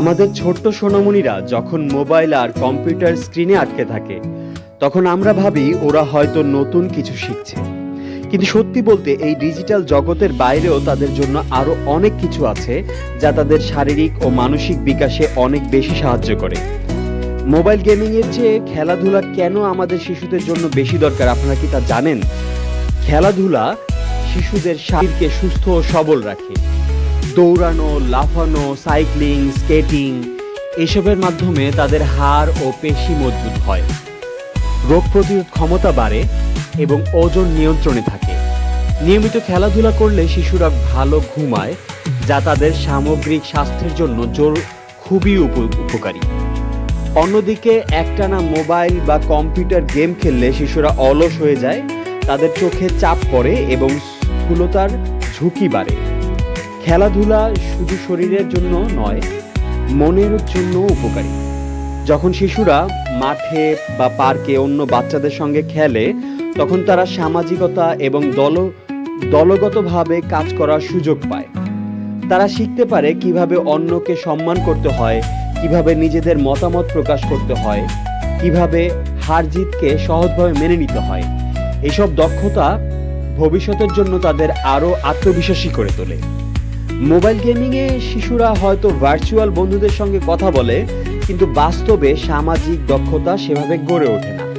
আমাদের ছোট্ট সোনামণিরা যখন মোবাইল আর কম্পিউটার স্ক্রিনে আটকে থাকে, তখন আমরা ভাবি ওরা হয়তো নতুন কিছু শিখছে। কিন্তু সত্যি বলতে এই ডিজিটাল জগতের বাইরেও তাদের জন্য আরও অনেক কিছু আছে যা তাদের শারীরিক ও মানসিক বিকাশে অনেক বেশি সাহায্য করে। মোবাইল গেমিং এর চেয়ে খেলাধুলা কেন আমাদের শিশুদের জন্য বেশি দরকার, আপনারা কি তা জানেন? খেলাধুলা শিশুদের শরীরকে সুস্থ ও সবল রাখে। দৌড়ানো, লাফানো, সাইক্লিং, স্কেটিং এসবের মাধ্যমে তাদের হাড় ও পেশি মজবুত হয়। রোগ প্রতিরোধ ক্ষমতা বাড়ে এবং ওজন নিয়ন্ত্রণে থাকে। নিয়মিত খেলাধুলা করলে শিশুরা ভালো ঘুমায়, যা তাদের সামগ্রিক স্বাস্থ্যের জন্য জোর, খুবই উপকারী। অন্যদিকে একটানা মোবাইল বা কম্পিউটার গেম খেললে শিশুরা অলস হয়ে যায়, তাদের চোখে চাপ পড়ে এবং স্থূলতার ঝুঁকি বাড়ে। খেলাধুলা শুধু শরীরের জন্য নয়, মনের জন্য উপকারী। যখন শিশুরা মাঠে বা পার্কে অন্য বাচ্চাদের সঙ্গে খেলে, তখন তারা সামাজিকতা এবং দল, দলগতভাবে কাজ করার সুযোগ পায়। তারা শিখতে পারে কীভাবে অন্যকে সম্মান করতে হয়, কীভাবে নিজেদের মতামত প্রকাশ করতে হয়, কীভাবে হার জিতকে সহজভাবে মেনে নিতে হয়। এসব দক্ষতা ভবিষ্যতের জন্য তাদের আরও আত্মবিশ্বাসী করে তোলে। মোবাইল গেমিংয়ে শিশুরা হয়তো ভার্চুয়াল বন্ধুদের সঙ্গে কথা বলে, কিন্তু বাস্তবে সামাজিক দক্ষতা সেভাবে গড়ে ওঠে না।